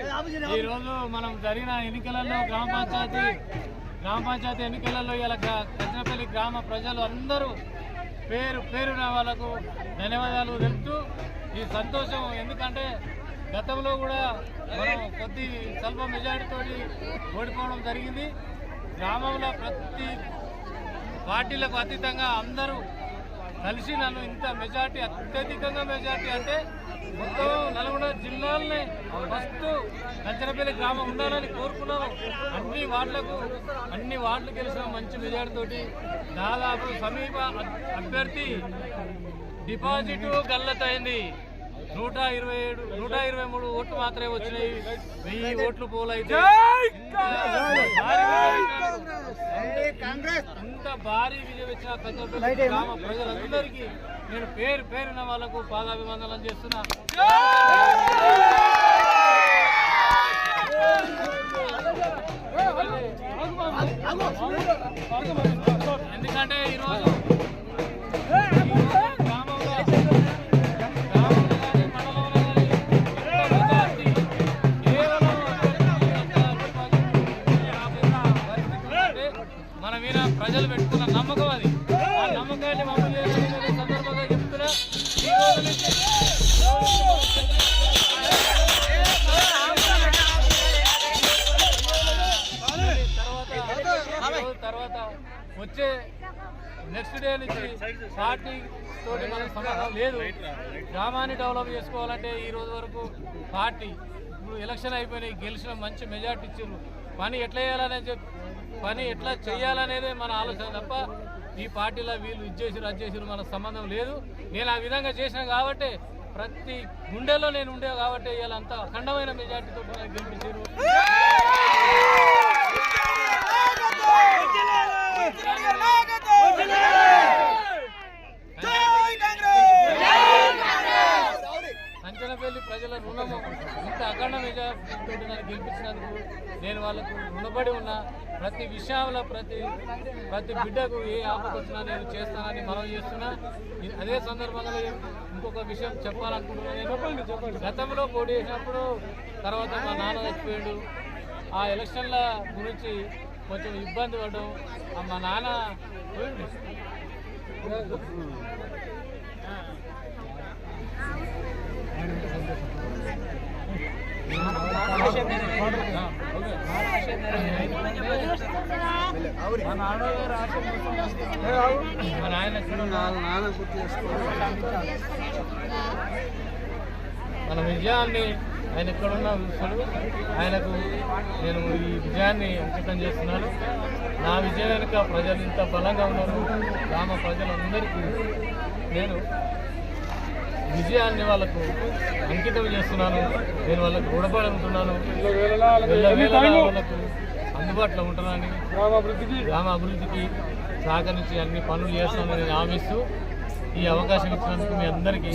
ఈ రోజు మనం జరిగిన ఎన్నికలలో గ్రామ పంచాయతీ గ్రామ పంచాయతీ ఎన్నికలలో ఇలా కచ్చినపల్లి గ్రామ ప్రజలు అందరూ పేరు పేరున వాళ్ళకు ధన్యవాదాలు తెలుపుతూ ఈ సంతోషం ఎందుకంటే గతంలో కూడా మనం కొద్ది స్వల్ప మెజారిటీతో ఓడిపోవడం జరిగింది. గ్రామంలో ప్రతి పార్టీలకు అతీతంగా అందరూ కలిసి నన్ను ఇంత మెజార్టీ అత్యధికంగా మెజార్టీ అంటే మొత్తం నల్గొండ జిల్లాలనే ఫస్ట్ కంచనపల్లి గ్రామం ఉండాలని కోరుకున్నాను. అన్ని వార్డులకు అన్ని వార్డులు గెలిచిన మంచి మెజార్టీతోటి దాదాపు సమీప అభ్యర్థి డిపాజిట్ గల్లతైంది. నూట ఇరవై ఏడు నూట ఇరవై మూడు ఓట్లు మాత్రమే వచ్చినాయి. వెయ్యి ఓట్లు పోలైతే భారీ విజయం ఇచ్చిన గ్రామ ప్రజలందరికీ నేను పేరు పేరున వాళ్ళకు పాదాభివందనం చేస్తున్నా. ఎందుకంటే ఈరోజు ప్రజలు పెట్టుకున్న నమ్మకం అది. ఆ నమ్మకాన్ని మమ్మల్ని సందర్భంగా చెప్తున్నా. ఈ రోజు నుంచి తర్వాత వచ్చే నెక్స్ట్ డే నుంచి పార్టీ తోటి మనకు సంబంధం లేదు. గ్రామాన్ని డెవలప్ చేసుకోవాలంటే ఈ రోజు వరకు పార్టీ ఇప్పుడు ఎలక్షన్ అయిపోయినాయి గెలిచిన మంచి మెజార్టీ ఇచ్చారు పని ఎట్లా చేయాలనే చెప్పి పని ఎట్లా చేయాలనేదే మన ఆలోచన తప్ప ఈ పార్టీలో వీళ్ళు ఇది చేసిరు అది చేసిరు మనకు సంబంధం లేదు. నేను ఆ విధంగా చేసిన కాబట్టి ప్రతి గుండెలో నేను ఉండే కాబట్టి వీళ్ళంతా అఖండమైన మెజార్టీతో నాకు గెలిపించారు. ప్రజల రుణము ఇంత అఖండ మెజార్టీతో నన్ను గెలిపించినందుకు నేను వాళ్ళకు రుణపడి ఉన్న ప్రతి విషయంలో ప్రతి ప్రతి బిడ్డకు ఏ ఆపద వచ్చినా నేను చేస్తానని మనం చేస్తున్నా. అదే సందర్భంలో ఇంకొక విషయం చెప్పాలనుకుంటున్నాను నేను గతంలో పోటీ చేసినప్పుడు తర్వాత మా నాన్న చచ్చిపోయాడు. ఆ ఎలక్షన్ల గురించి కొంచెం ఇబ్బంది పడడం. మా నాన్న పోయిండు. మన విజయాన్ని ఆయన ఎక్కడున్న చూస్తాడు ఆయనకు నేను ఈ విజయాన్ని అంకితం చేస్తున్నాను. నా విజయం వెనుక ప్రజలు ఇంత బలంగా ఉన్నారు. గ్రామ ప్రజలందరికీ నేను విజయాన్ని వాళ్ళకు అంకితం చేస్తున్నాను. నేను వాళ్ళకు రుణపడి ఉంటున్నాను వాళ్ళకు అందుబాటులో ఉంటున్నాను గ్రామ అభివృద్ధికి. సహకరించి అన్ని పనులు చేస్తానని నేను హామీస్తూ ఈ అవకాశం ఇచ్చినందుకు మీ అందరికీ